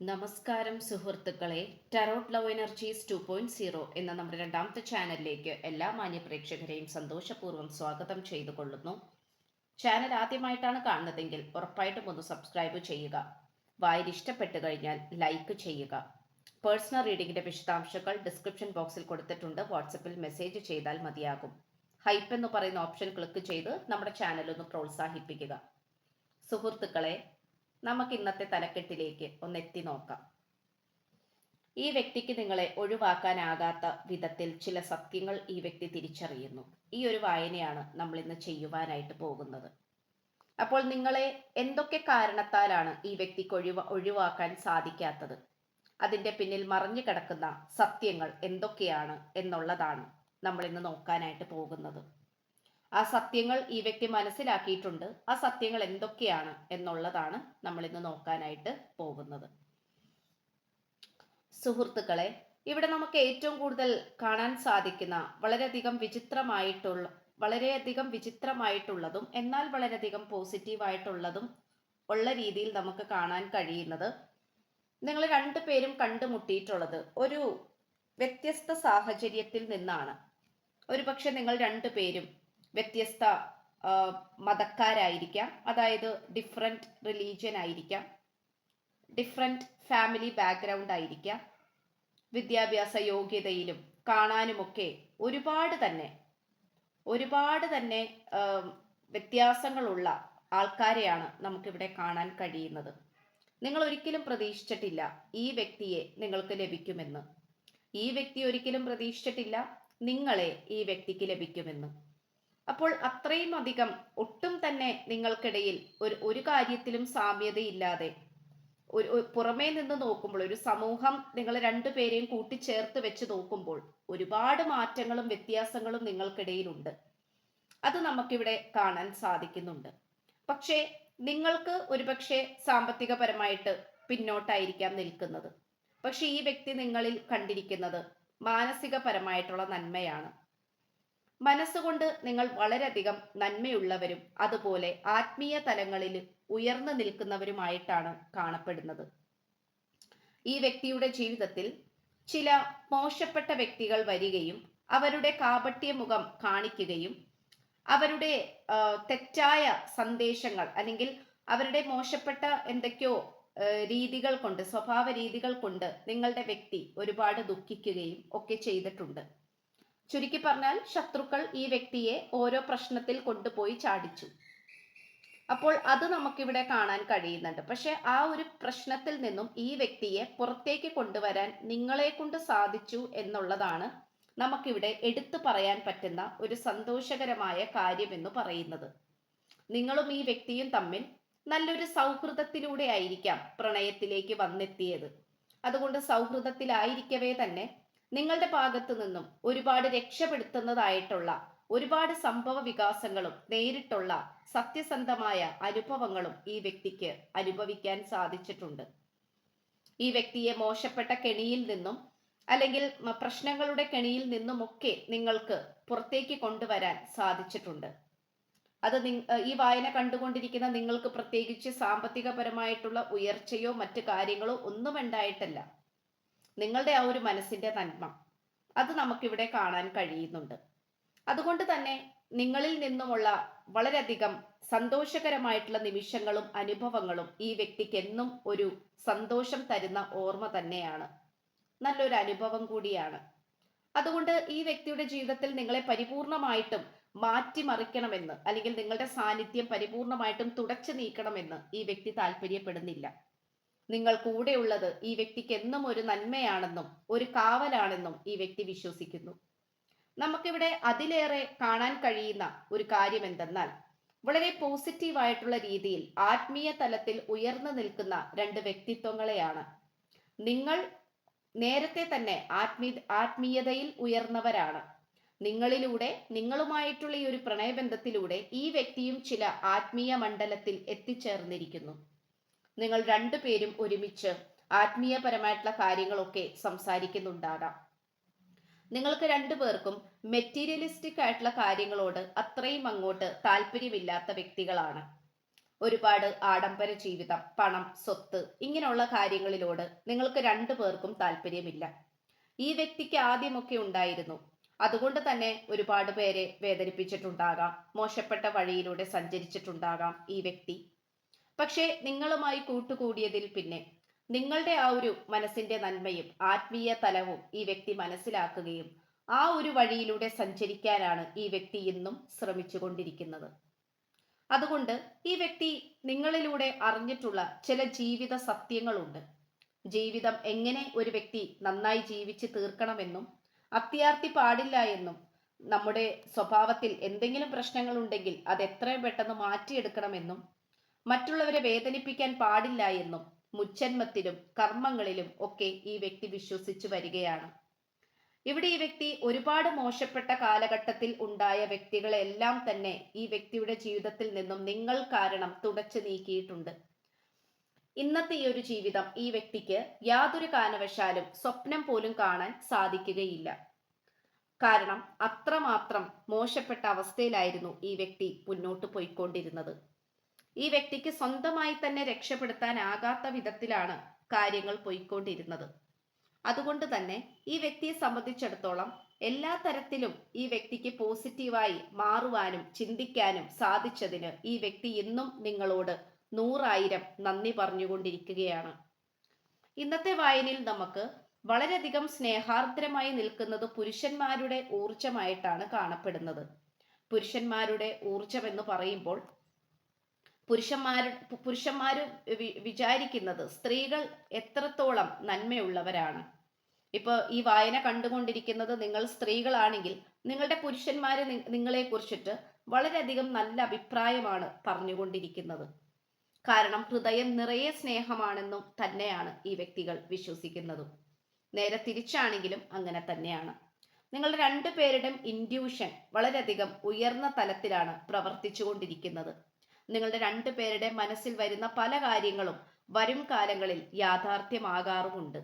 നമസ്കാരം സുഹൃത്തുക്കളെ tarot love energies two point zero എന്ന നമ്മുടെ രണ്ടാമത്തെ ചാനലിലേക്ക് എല്ലാ മാന്യപ്രേക്ഷകരെയും സന്തോഷപൂർവം സ്വാഗതം ചെയ്തു കൊള്ളുന്നു ചാനൽ ആദ്യമായിട്ടാണ് കാണുന്നതെങ്കിൽ ഉറപ്പായിട്ടും ഒന്ന് സബ്സ്ക്രൈബ് ചെയ്യുക. വായിൽ ഇഷ്ടപ്പെട്ടു കഴിഞ്ഞാൽ ലൈക്ക് ചെയ്യുക. പേഴ്സണൽ റീഡിംഗിന്റെ വിശദാംശങ്ങൾ ഡിസ്ക്രിപ്ഷൻ ബോക്സിൽ കൊടുത്തിട്ടുണ്ട്. വാട്സപ്പിൽ മെസ്സേജ് ചെയ്താൽ മതിയാകും. ഹൈപ്പ് എന്ന് പറയുന്ന ഓപ്ഷൻ ക്ലിക്ക് ചെയ്ത് നമ്മുടെ ചാനൽ ഒന്ന് പ്രോത്സാഹിപ്പിക്കുക. സുഹൃത്തുക്കളെ നമുക്ക് ഇന്നത്തെ തലക്കെട്ടിലേക്ക് ഒന്ന് എത്തി നോക്കാം. ഈ വ്യക്തിക്ക് നിങ്ങളെ ഒഴിവാക്കാനാകാത്ത വിധത്തിൽ ചില സത്യങ്ങൾ ഈ വ്യക്തി തിരിച്ചറിയുന്നു. ഈ ഒരു വായനയാണ് നമ്മൾ ഇന്ന് ചെയ്യുവാനായിട്ട് പോകുന്നത്. അപ്പോൾ നിങ്ങളെ എന്തൊക്കെ കാരണത്താലാണ് ഈ വ്യക്തിക്ക് ഒഴിവ ഒഴിവാക്കാൻ സാധിക്കാത്തത്? അതിന്റെ പിന്നിൽ മറഞ്ഞു കിടക്കുന്ന സത്യങ്ങൾ എന്തൊക്കെയാണ് എന്നുള്ളതാണ് നമ്മൾ ഇന്ന് നോക്കാനായിട്ട് പോകുന്നത്. ആ സത്യങ്ങൾ ഈ വ്യക്തി മനസ്സിലാക്കിയിട്ടുണ്ട്. ആ സത്യങ്ങൾ എന്തൊക്കെയാണ് എന്നുള്ളതാണ് നമ്മൾ ഇന്ന് നോക്കാനായിട്ട് പോകുന്നത്. സുഹൃത്തുക്കളെ ഇവിടെ നമുക്ക് ഏറ്റവും കൂടുതൽ കാണാൻ സാധിക്കുന്ന വളരെയധികം വിചിത്രമായിട്ടുള്ള വളരെയധികം വിചിത്രമായിട്ടുള്ളതും എന്നാൽ വളരെയധികം പോസിറ്റീവായിട്ടുള്ളതും ഉള്ള രീതിയിൽ നമുക്ക് കാണാൻ കഴിയുന്നത് നിങ്ങൾ രണ്ടു പേരും കണ്ടുമുട്ടിയിട്ടുള്ളത് ഒരു വ്യത്യസ്ത സാഹചര്യത്തിൽ നിന്നാണ്. ഒരുപക്ഷെ നിങ്ങൾ രണ്ടുപേരും വ്യത്യസ്ത മതക്കാരായിരിക്കാം. അതായത് ഡിഫറെന്റ് റിലീജിയൻ ആയിരിക്കാം. ഡിഫറെന്റ് ഫാമിലി ബാക്ക്ഗ്രൗണ്ട് ആയിരിക്കാം. വിദ്യാഭ്യാസ യോഗ്യതയിലും കാണാനുമൊക്കെ ഒരുപാട് തന്നെ ഒരുപാട് തന്നെ വ്യത്യാസങ്ങളുള്ള ആൾക്കാരെയാണ് നമുക്കിവിടെ കാണാൻ കഴിയുന്നത്. നിങ്ങൾ ഒരിക്കലും പ്രതീക്ഷിച്ചിട്ടില്ല ഈ വ്യക്തിയെ നിങ്ങൾക്ക് ലഭിക്കുമെന്ന്. ഈ വ്യക്തി ഒരിക്കലും പ്രതീക്ഷിച്ചിട്ടില്ല നിങ്ങളെ ഈ വ്യക്തിക്ക് ലഭിക്കുമെന്ന്. അപ്പോൾ അത്രയും അധികം ഒട്ടും തന്നെ നിങ്ങൾക്കിടയിൽ ഒരു ഒരു കാര്യത്തിലും സാമ്യതയില്ലാതെ ഒരു പുറമേ നിന്ന് നോക്കുമ്പോൾ ഒരു സമൂഹം നിങ്ങൾ രണ്ടുപേരെയും കൂട്ടിച്ചേർത്ത് വെച്ച് നോക്കുമ്പോൾ ഒരുപാട് മാറ്റങ്ങളും വ്യത്യാസങ്ങളും നിങ്ങൾക്കിടയിലുണ്ട്. അത് നമുക്കിവിടെ കാണാൻ സാധിക്കുന്നുണ്ട്. പക്ഷേ നിങ്ങൾക്ക് ഒരുപക്ഷെ സാമ്പത്തികപരമായിട്ട് പിന്നോട്ടായിരിക്കാം നിൽക്കുന്നത്. പക്ഷെ ഈ വ്യക്തി നിങ്ങളിൽ കണ്ടിരിക്കുന്നത് മാനസികപരമായിട്ടുള്ള നന്മയാണ്. മനസ്സുകൊണ്ട് നിങ്ങൾ വളരെയധികം നന്മയുള്ളവരും അതുപോലെ ആത്മീയ തലങ്ങളിൽ ഉയർന്നു നിൽക്കുന്നവരുമായിട്ടാണ് കാണപ്പെടുന്നത്. ഈ വ്യക്തിയുടെ ജീവിതത്തിൽ ചില മോശപ്പെട്ട വ്യക്തികൾ വരികയും അവരുടെ കാപട്യ മുഖം കാണിക്കുകയും അവരുടെ തെറ്റായ സന്ദേശങ്ങൾ അല്ലെങ്കിൽ അവരുടെ മോശപ്പെട്ട എന്തൊക്കെയോ രീതികൾ കൊണ്ട് സ്വഭാവ രീതികൾ കൊണ്ട് നിങ്ങളുടെ വ്യക്തി ഒരുപാട് ദുഃഖിക്കുകയും ഒക്കെ ചെയ്തിട്ടുണ്ട്. ചുരുക്കി പറഞ്ഞാൽ ശത്രുക്കൾ ഈ വ്യക്തിയെ ഓരോ പ്രശ്നത്തിൽ കൊണ്ടുപോയി ചാടിച്ചു. അപ്പോൾ അത് നമുക്കിവിടെ കാണാൻ കഴിയുന്നുണ്ട്. പക്ഷെ ആ ഒരു പ്രശ്നത്തിൽ നിന്നും ഈ വ്യക്തിയെ പുറത്തേക്ക് കൊണ്ടുവരാൻ നിങ്ങളെ കൊണ്ട് സാധിച്ചു എന്നുള്ളതാണ് നമുക്കിവിടെ എടുത്തു പറയാൻ പറ്റുന്ന ഒരു സന്തോഷകരമായ കാര്യം എന്ന് പറയുന്നത്. നിങ്ങളും ഈ വ്യക്തിയും തമ്മിൽ നല്ലൊരു സൗഹൃദത്തിലൂടെ ആയിരിക്കാം പ്രണയത്തിലേക്ക് വന്നെത്തിയത്. അതുകൊണ്ട് സൗഹൃദത്തിലായിരിക്കവേ തന്നെ നിങ്ങളുടെ ഭാഗത്തു നിന്നും ഒരുപാട് രക്ഷപ്പെടുത്തുന്നതായിട്ടുള്ള ഒരുപാട് സംഭവ വികാസങ്ങളും നേരിട്ടുള്ള സത്യസന്ധമായ അനുഭവങ്ങളും ഈ വ്യക്തിക്ക് അനുഭവിക്കാൻ സാധിച്ചിട്ടുണ്ട്. ഈ വ്യക്തിയെ മോശപ്പെട്ട കെണിയിൽ നിന്നും അല്ലെങ്കിൽ പ്രശ്നങ്ങളുടെ കെണിയിൽ നിന്നുമൊക്കെ നിങ്ങൾക്ക് പുറത്തേക്ക് കൊണ്ടുവരാൻ സാധിച്ചിട്ടുണ്ട്. അത് ഈ വായന കണ്ടുകൊണ്ടിരിക്കുന്ന നിങ്ങൾക്ക് പ്രത്യേകിച്ച് സാമ്പത്തികപരമായിട്ടുള്ള ഉയർച്ചയോ മറ്റു കാര്യങ്ങളോ ഒന്നും ഉണ്ടായിട്ടല്ല. നിങ്ങളുടെ ആ ഒരു മനസ്സിന്റെ നന്മ. അത് നമുക്കിവിടെ കാണാൻ കഴിയുന്നുണ്ട്. അതുകൊണ്ട് തന്നെ നിങ്ങളിൽ നിന്നുമുള്ള വളരെയധികം സന്തോഷകരമായിട്ടുള്ള നിമിഷങ്ങളും അനുഭവങ്ങളും ഈ വ്യക്തിക്ക് എന്നും ഒരു സന്തോഷം തരുന്ന ഓർമ്മ തന്നെയാണ്. നല്ലൊരു അനുഭവം കൂടിയാണ്. അതുകൊണ്ട് ഈ വ്യക്തിയുടെ ജീവിതത്തിൽ നിങ്ങളെ പരിപൂർണമായിട്ടും മാറ്റിമറിക്കണമെന്ന് അല്ലെങ്കിൽ നിങ്ങളുടെ സാന്നിധ്യം പരിപൂർണമായിട്ടും തുടച്ചു നീക്കണമെന്ന് ഈ വ്യക്തി താല്പര്യപ്പെടുന്നില്ല. നിങ്ങൾ കൂടെയുള്ളത് ഈ വ്യക്തിക്ക് എന്നും ഒരു നന്മയാണെന്നും ഒരു കാവലാണെന്നും ഈ വ്യക്തി വിശ്വസിക്കുന്നു. നമുക്കിവിടെ അതിലേറെ കാണാൻ കഴിയുന്ന ഒരു കാര്യം എന്തെന്നാൽ വളരെ പോസിറ്റീവ് ആയിട്ടുള്ള രീതിയിൽ ആത്മീയ തലത്തിൽ ഉയർന്നു നിൽക്കുന്ന രണ്ട് വ്യക്തിത്വങ്ങളെയാണ്. നിങ്ങൾ നേരത്തെ തന്നെ ആത്മീ ആത്മീയതയിൽ ഉയർന്നവരാണ്. നിങ്ങളിലൂടെ നിങ്ങളുമായിട്ടുള്ള ഈ ഒരു പ്രണയബന്ധത്തിലൂടെ ഈ വ്യക്തിയും ചില ആത്മീയ മണ്ഡലത്തിൽ എത്തിച്ചേർന്നിരിക്കുന്നു. നിങ്ങൾ രണ്ടുപേരും ഒരുമിച്ച് ആത്മീയപരമായിട്ടുള്ള കാര്യങ്ങളൊക്കെ സംസാരിക്കുന്നുണ്ടാകാം. നിങ്ങൾക്ക് രണ്ടുപേർക്കും മെറ്റീരിയലിസ്റ്റിക് ആയിട്ടുള്ള കാര്യങ്ങളോട് അത്രയും അങ്ങോട്ട് താല്പര്യമില്ലാത്ത വ്യക്തികളാണ്. ഒരുപാട് ആഡംബര ജീവിതം പണം സ്വത്ത് ഇങ്ങനെയുള്ള കാര്യങ്ങളിലോട് നിങ്ങൾക്ക് രണ്ടു പേർക്കും താല്പര്യമില്ല. ഈ വ്യക്തിക്ക് ആദ്യമൊക്കെ ഉണ്ടായിരുന്നു. അതുകൊണ്ട് തന്നെ ഒരുപാട് പേരെ വേദനിപ്പിച്ചിട്ടുണ്ടാകാം. മോശപ്പെട്ട വഴിയിലൂടെ സഞ്ചരിച്ചിട്ടുണ്ടാകാം ഈ വ്യക്തി. പക്ഷേ നിങ്ങളുമായി കൂട്ടുകൂടിയതിൽ പിന്നെ നിങ്ങളുടെ ആ ഒരു മനസ്സിന്റെ നന്മയും ആത്മീയ തലവും ഈ വ്യക്തി മനസ്സിലാക്കുകയും ആ ഒരു വഴിയിലൂടെ സഞ്ചരിക്കാനാണ് ഈ വ്യക്തി ഇന്നും ശ്രമിച്ചുകൊണ്ടിരിക്കുന്നത്. അതുകൊണ്ട് ഈ വ്യക്തി നിങ്ങളിലൂടെ അറിഞ്ഞിട്ടുള്ള ചില ജീവിത സത്യങ്ങളുണ്ട്. ജീവിതം എങ്ങനെ ഒരു വ്യക്തി നന്നായി ജീവിച്ച് തീർക്കണമെന്നും അത്യാർത്തി പാടില്ല എന്നും നമ്മുടെ സ്വഭാവത്തിൽ എന്തെങ്കിലും പ്രശ്നങ്ങൾ ഉണ്ടെങ്കിൽ അത് എത്രയും പെട്ടെന്ന് മാറ്റിയെടുക്കണമെന്നും മറ്റുള്ളവരെ വേദനിപ്പിക്കാൻ പാടില്ല എന്നും മുച്ചന്മത്തിലും കർമ്മങ്ങളിലും ഒക്കെ ഈ വ്യക്തി വിശ്വസിച്ചു വരികയാണ്. ഇവിടെ ഈ വ്യക്തി ഒരുപാട് മോശപ്പെട്ട കാലഘട്ടത്തിൽ ഉണ്ടായ വ്യക്തികളെല്ലാം തന്നെ ഈ വ്യക്തിയുടെ ജീവിതത്തിൽ നിന്നും നിങ്ങൾ കാരണം തുടച്ചു നീക്കിയിട്ടുണ്ട്. ഇന്നത്തെ ഈ ഒരു ജീവിതം ഈ വ്യക്തിക്ക് യാതൊരു കാരണവശാലും സ്വപ്നം പോലും കാണാൻ സാധിക്കുകയില്ല. കാരണം അത്രമാത്രം മോശപ്പെട്ട അവസ്ഥയിലായിരുന്നു ഈ വ്യക്തി മുന്നോട്ട് പോയിക്കൊണ്ടിരുന്നത്. ഈ വ്യക്തിക്ക് സ്വന്തമായി തന്നെ രക്ഷപ്പെടുത്താനാകാത്ത വിധത്തിലാണ് കാര്യങ്ങൾ പോയിക്കൊണ്ടിരുന്നത്. അതുകൊണ്ട് തന്നെ ഈ വ്യക്തിയെ സംബന്ധിച്ചിടത്തോളം എല്ലാ തരത്തിലും ഈ വ്യക്തിക്ക് പോസിറ്റീവായി മാറുവാനും ചിന്തിക്കാനും സാധിച്ചതിന് ഈ വ്യക്തി ഇന്നും നിങ്ങളോട് നൂറായിരം നന്ദി പറഞ്ഞുകൊണ്ടിരിക്കുകയാണ്. ഇന്നത്തെ വായനയിൽ നമുക്ക് വളരെയധികം സ്നേഹാർദ്രമായി നിൽക്കുന്നത് പുരുഷന്മാരുടെ ഊർജമായിട്ടാണ് കാണപ്പെടുന്നത്. പുരുഷന്മാരുടെ ഊർജം എന്ന് പറയുമ്പോൾ പുരുഷന്മാർ പുരുഷന്മാർ വിചാരിക്കുന്നത് സ്ത്രീകൾ എത്രത്തോളം നന്മയുള്ളവരാണ്. ഇപ്പോൾ ഈ വായന കണ്ടുകൊണ്ടിരിക്കുന്നത് നിങ്ങൾ സ്ത്രീകളാണെങ്കിൽ നിങ്ങളുടെ പുരുഷന്മാർ നിങ്ങളെ കുറിച്ചിട്ട് വളരെയധികം നല്ല അഭിപ്രായമാണ് പറഞ്ഞുകൊണ്ടിരിക്കുന്നത്. കാരണം ഹൃദയം നിറയെ സ്നേഹമാണെന്നും തന്നെയാണ് ഈ വ്യക്തികൾ വിശ്വസിക്കുന്നതും. നേരെ തിരിച്ചാണെങ്കിലും അങ്ങനെ തന്നെയാണ്. നിങ്ങൾ രണ്ടു പേരുടെയും ഇൻഡ്യൂഷൻ വളരെയധികം ഉയർന്ന തലത്തിലാണ് പ്രവർത്തിച്ചുകൊണ്ടിരിക്കുന്നത്. നിങ്ങളുടെ രണ്ടു പേരുടെ മനസ്സിൽ വരുന്ന പല കാര്യങ്ങളും വരും കാലങ്ങളിൽ യാഥാർത്ഥ്യമാകാറുമുണ്ട്.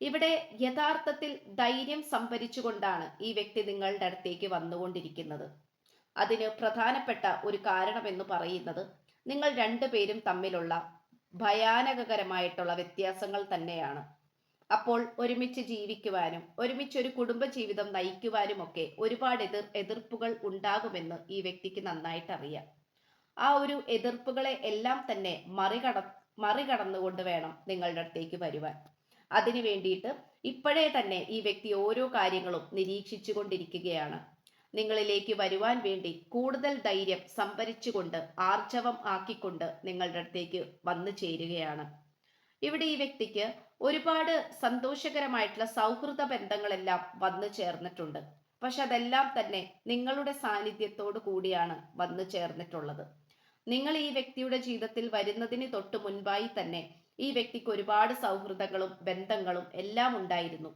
ഇവിടെ യഥാർത്ഥത്തിൽ ധൈര്യം സംഭരിച്ചുകൊണ്ടാണ് ഈ വ്യക്തി നിങ്ങളുടെ അടുത്തേക്ക് വന്നുകൊണ്ടിരിക്കുന്നത്. അതിന് പ്രധാനപ്പെട്ട ഒരു കാരണമെന്ന് പറയുന്നത് നിങ്ങൾ രണ്ടുപേരും തമ്മിലുള്ള ഭയാനകരമായിട്ടുള്ള വ്യത്യാസങ്ങൾ തന്നെയാണ്. അപ്പോൾ ഒരുമിച്ച് ജീവിക്കുവാനും ഒരുമിച്ച് ഒരു കുടുംബജീവിതം നയിക്കുവാനും ഒക്കെ ഒരുപാട് എതിർ എതിർപ്പുകൾ ഉണ്ടാകുമെന്ന് ഈ വ്യക്തിക്ക് നന്നായിട്ട് അറിയാം ആ ഒരു എതിർപ്പുകളെ എല്ലാം തന്നെ മറികട മറികടന്നുകൊണ്ട് വേണം നിങ്ങളുടെ അടുത്തേക്ക് വരുവാൻ. അതിനു വേണ്ടിയിട്ട് ഇപ്പോഴേ തന്നെ ഈ വ്യക്തി ഓരോ കാര്യങ്ങളും നിരീക്ഷിച്ചു കൊണ്ടിരിക്കുകയാണ്. നിങ്ങളിലേക്ക് വരുവാൻ വേണ്ടി കൂടുതൽ ധൈര്യം സംഭരിച്ചുകൊണ്ട് ആർജവം ആക്കിക്കൊണ്ട് നിങ്ങളുടെ അടുത്തേക്ക് വന്നു ചേരുകയാണ്. ഇവിടെ ഈ വ്യക്തിക്ക് ഒരുപാട് സന്തോഷകരമായിട്ടുള്ള സൗഹൃദ ബന്ധങ്ങളെല്ലാം വന്നു ചേർന്നിട്ടുണ്ട്. പക്ഷെ അതെല്ലാം തന്നെ നിങ്ങളുടെ സാന്നിധ്യത്തോടു കൂടിയാണ് വന്നു ചേർന്നിട്ടുള്ളത്. നിങ്ങൾ ഈ വ്യക്തിയുടെ ജീവിതത്തിൽ വരുന്നതിന് തൊട്ട് മുൻപായി തന്നെ ഈ വ്യക്തിക്ക് ഒരുപാട് സൗഹൃദങ്ങളും ബന്ധങ്ങളും എല്ലാം ഉണ്ടായിരുന്നു.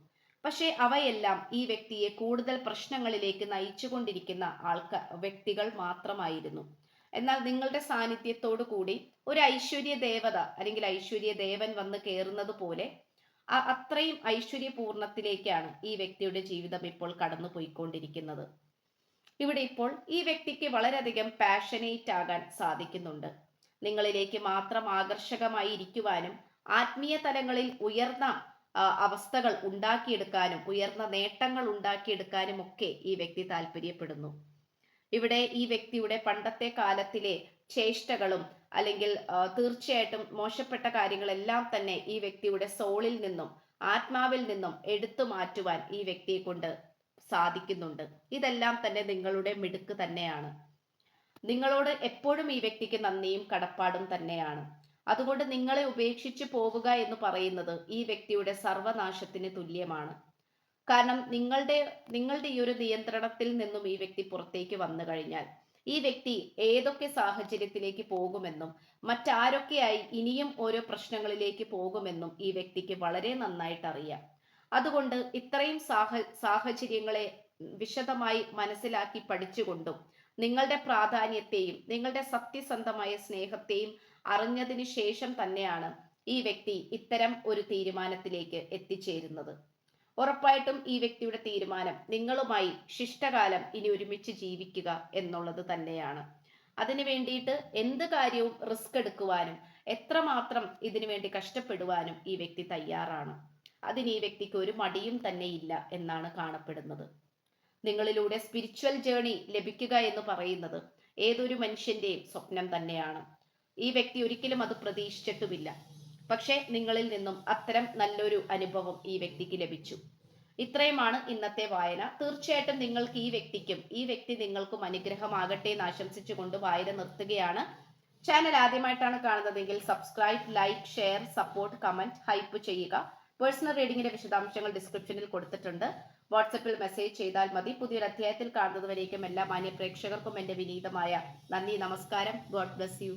പക്ഷേ അവയെല്ലാം ഈ വ്യക്തിയെ കൂടുതൽ പ്രശ്നങ്ങളിലേക്ക് നയിച്ചുകൊണ്ടിരിക്കുന്ന ആൾക്കാർ വ്യക്തികൾ മാത്രമായിരുന്നു. എന്നാൽ നിങ്ങളുടെ സാന്നിധ്യത്തോടു കൂടി ഒരു ഐശ്വര്യ ദേവത അല്ലെങ്കിൽ ഐശ്വര്യ ദേവൻ വന്ന് കയറുന്നത് പോലെ അത്രയും ഐശ്വര്യപൂർണത്തിലേക്കാണ് ഈ വ്യക്തിയുടെ ജീവിതം ഇപ്പോൾ കടന്നു പോയിക്കൊണ്ടിരിക്കുന്നത് ഇവിടെ ഇപ്പോൾ ഈ വ്യക്തിക്ക് വളരെയധികം പാഷനേറ്റ് ആകാൻ സാധിക്കുന്നുണ്ട്. നിങ്ങളിലേക്ക് മാത്രം ആകർഷകമായി ഇരിക്കുവാനും ആത്മീയ തലങ്ങളിൽ ഉയർന്ന അവസ്ഥകൾ ഉണ്ടാക്കിയെടുക്കാനും ഉയർന്ന നേട്ടങ്ങൾ ഉണ്ടാക്കിയെടുക്കാനും ഒക്കെ ഈ വ്യക്തി താല്പര്യപ്പെടുന്നു. ഇവിടെ ഈ വ്യക്തിയുടെ പണ്ടത്തെ കാലത്തിലെ ചേഷ്ടകളും അല്ലെങ്കിൽ തീർച്ചയായിട്ടും മോശപ്പെട്ട കാര്യങ്ങളെല്ലാം തന്നെ ഈ വ്യക്തിയുടെ സോളിൽ നിന്നും ആത്മാവിൽ നിന്നും എടുത്തു മാറ്റുവാൻ ഈ വ്യക്തിയെ കൊണ്ട് സാധിക്കുന്നുണ്ട്. ഇതെല്ലാം തന്നെ നിങ്ങളുടെ മിടുക്ക് തന്നെയാണ്. നിങ്ങളോട് എപ്പോഴും ഈ വ്യക്തിക്ക് നന്ദിയും കടപ്പാടും തന്നെയാണ്. അതുകൊണ്ട് നിങ്ങളെ ഉപേക്ഷിച്ച് പോവുക എന്ന് പറയുന്നത് ഈ വ്യക്തിയുടെ സർവനാശത്തിന് തുല്യമാണ്. കാരണം നിങ്ങളുടെ നിങ്ങളുടെ ഈ ഒരു നിയന്ത്രണത്തിൽ നിന്നും ഈ വ്യക്തി പുറത്തേക്ക് വന്നു കഴിഞ്ഞാൽ ഈ വ്യക്തി ഏതൊക്കെ സാഹചര്യത്തിലേക്ക് പോകുമെന്നും മറ്റാരൊക്കെയായി ഇനിയും ഓരോ പ്രശ്നങ്ങളിലേക്ക് പോകുമെന്നും ഈ വ്യക്തിക്ക് വളരെ നന്നായിട്ട് അറിയാം അതുകൊണ്ട് ഇത്രയും സാഹ സാഹചര്യങ്ങളെ വിശദമായി മനസ്സിലാക്കി പഠിച്ചുകൊണ്ടും നിങ്ങളുടെ പ്രാധാന്യത്തെയും നിങ്ങളുടെ സത്യസന്ധമായ സ്നേഹത്തെയും അറിഞ്ഞതിന് ശേഷം തന്നെയാണ് ഈ വ്യക്തി ഇത്തരം ഒരു തീരുമാനത്തിലേക്ക് എത്തിച്ചേരുന്നത്. ഉറപ്പായിട്ടും ഈ വ്യക്തിയുടെ തീരുമാനം നിങ്ങളുമായി ശിഷ്ടകാലം ഇനി ഒരുമിച്ച് ജീവിക്കുക എന്നുള്ളത് തന്നെയാണ്. അതിനു വേണ്ടിയിട്ട് എന്ത് കാര്യവും റിസ്ക് എടുക്കുവാനും എത്രമാത്രം ഇതിനു വേണ്ടി കഷ്ടപ്പെടുവാനും ഈ വ്യക്തി തയ്യാറാണ്. അതിന് ഈ വ്യക്തിക്ക് ഒരു മടിയും തന്നെ ഇല്ല എന്നാണ് കാണപ്പെടുന്നത്. നിങ്ങളിലൂടെ സ്പിരിച്വൽ ജേണി ലഭിക്കുക എന്ന് പറയുന്നത് ഏതൊരു മനുഷ്യന്റെയും സ്വപ്നം തന്നെയാണ്. ഈ വ്യക്തി ഒരിക്കലും അത് പ്രതീക്ഷിച്ചിട്ടുമില്ല. പക്ഷേ നിങ്ങളിൽ നിന്നും അത്തരം നല്ലൊരു അനുഭവം ഈ വ്യക്തിക്ക് ലഭിച്ചു. ഇത്രയുമാണ് ഇന്നത്തെ വായന. തീർച്ചയായിട്ടും നിങ്ങൾക്ക് ഈ വ്യക്തിക്കും ഈ വ്യക്തി നിങ്ങൾക്കും അനുഗ്രഹമാകട്ടെ എന്ന് ആശംസിച്ചുകൊണ്ട് വായന നിർത്തുകയാണ്. ചാനൽ ആദ്യമായിട്ടാണ് കാണുന്നതെങ്കിൽ subscribe like share support comment hype ചെയ്യുക. പേഴ്സണൽ റീഡിംഗിന്റെ വിശദാംശങ്ങൾ ഡിസ്ക്രിപ്ഷനിൽ കൊടുത്തിട്ടുണ്ട്. വാട്സപ്പിൽ മെസ്സേജ് ചെയ്താൽ മതി. പുതിയൊരു അധ്യായത്തിൽ കാണുന്നതുവരേക്കും എല്ലാ മാന്യ പ്രേക്ഷകർക്കും എന്റെ വിനീതമായ നന്ദി നമസ്കാരം. God bless you.